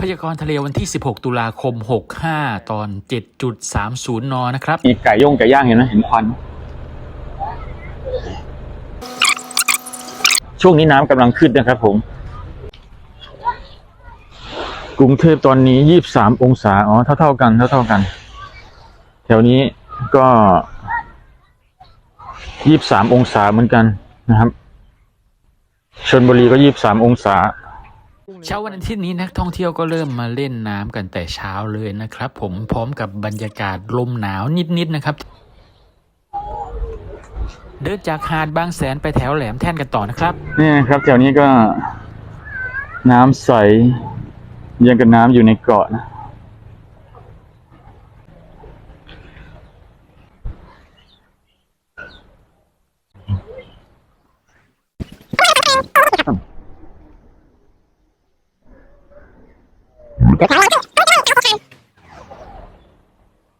พยากรณ์ทะเลวันที่ 16 ตุลาคม 65 ตอน 7.30 น นะครับมีไก่ย่งไก่ย่างเห็นนะเห็นควัน ช่วงนี้น้ำกำลังขึ้นนะครับผม กรุงเทพตอนนี้ยี่สามองศา อ๋อ เท่าเท่าๆกันเท่าเท่าๆกัน แถวนี้ก็ยี่สามองศาเหมือนกันนะครับชนบุรีก็ยี่สามองศา เช้าวันอาทิตย์นี้นักท่องเที่ยวก็เริ่มมาเล่นน้ำกันแต่เช้าเลยนะครับ ผมพร้อมกับบรรยากาศลมหนาวนิดๆนะครับ เดินจากหาดบางแสนไปแถวแหลมแท่นกันต่อนะครับนี่นะครับแถวนี้ก็น้ำใสยังกับน้ำอยู่ในเกาะนะ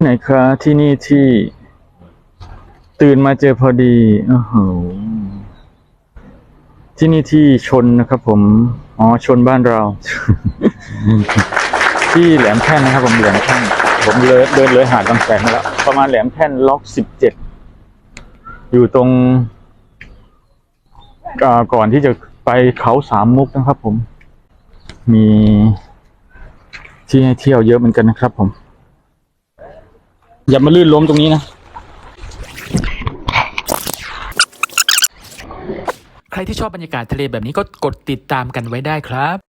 ไหนคะที่นี่ที่ ตื่นมาเจอพอดีโอ้โหที่นี่ที่ชนนะครับ ผม อ๋อชนบ้านเรา ที่แหลมแท่นนะครับ ผมแหลมแท่นผมเลยเดินเลยหาดบางแสนมาแล้ว ประมาณแหลมแท่นล็อกสิบเจ็ดอยู่ตรงก่อนที่จะไปเขาสามมุกนะครับผม มี ที่ให้เที่ยวเยอะเหมือนกันนะครับ ผม อย่ามาลื่นล้มตรงนี้นะ ใครที่ชอบบรรยากาศทะเลแบบนี้ก็กดติดตามกันไว้ได้ครับ